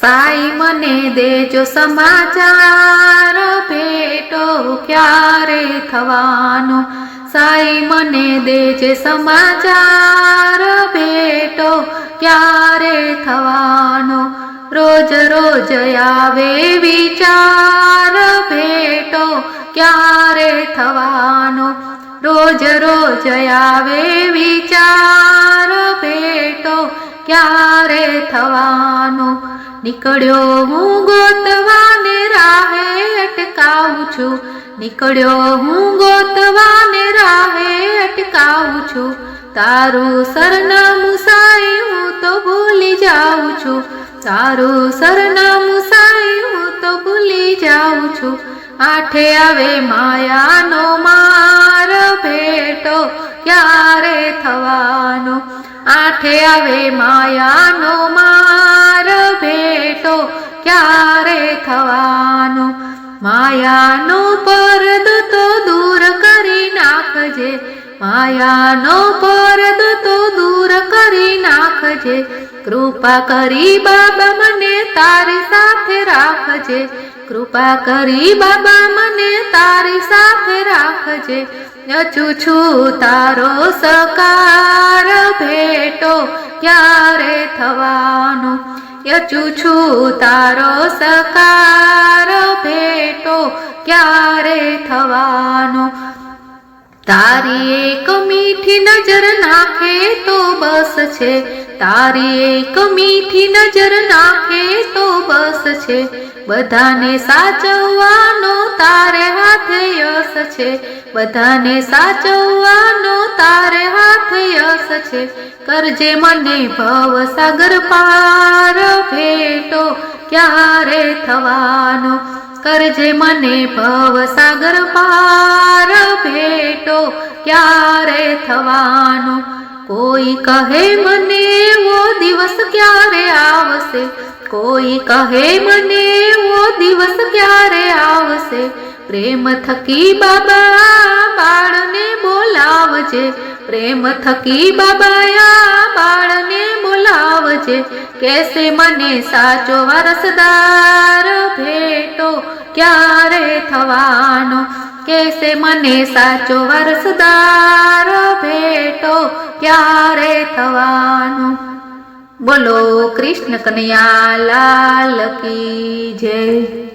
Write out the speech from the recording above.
સાઈ મને દેજો સમાચાર, ભેટો ક્યારે થવાનો? સાઈ મને દેજે સમાચાર, ભેટો ક્યારે થવાનો? રોજ રોજ આવે વિચાર, ભેટો ક્યારે થવાનો? રોજ રોજ આવે વિચાર, ભેટો ક્યારે થવાનો? નીકળ્યો હું ગોતવાને રાહે અટકાવું છું. નીકળ્યો હું ગોતવાને રાહે અટકાવું છું. તારું સરનામું સાઈ હું તો ભૂલી જાઉં છું. તારું સરનામું સાઈ હું તો ભૂલી જાઉં છું. આઠે આવે માયાનો માર, ભેટો ક્યારે થવાનો? આઠે આવે માયાનો માર ભેટો ક્યારે થવાનો માયાનો પરદ તો દૂર કરી નાખજે. માયાનો પરદ તો દૂર કરી નાખજે. કૃપા કરી બાબા મને તારી સાથે રાખજે. કૃપા કરી બાબા મને તારી સાથે રાખજે. યચું છું તારો સકાર, ભેટો ક્યારે થવાનો? યચું છું તારો સકાર ભેટો ક્યારે થવાનો? તારી એક મીઠી નજર નાખે તો બસ છે. તારી એક મીઠી નજર નાખે તો બસ છે. બધાને સાચવવાનો તારે હાથે યસ છે. બધાને સાચવવાનો તારે હાથ યસ છે. કરજે મને ભવ સાગર પાર ભેટો ક્યારે થવાનો? કરજે મને ભવ સાગર પાર ભેટો ક્યારે થવાનો? કોઈ કહે મને ઓ દિવસ ક્યારે આવશે? કોઈ કહે મને ઓ દિવસ ક્યારે આવશે? પ્રેમ થકી બાબા બાળને બોલાવજે. પ્રેમ થકી બાબાયા બાળને બોલાવજે. કેસે મને સાચો વારસદાર ભેટો ક્યારે થવાનો? કેસે મને સાચો વારસદાર ક્યારે થવાનું? બોલો કૃષ્ણ કનૈયા લાલ કી જય.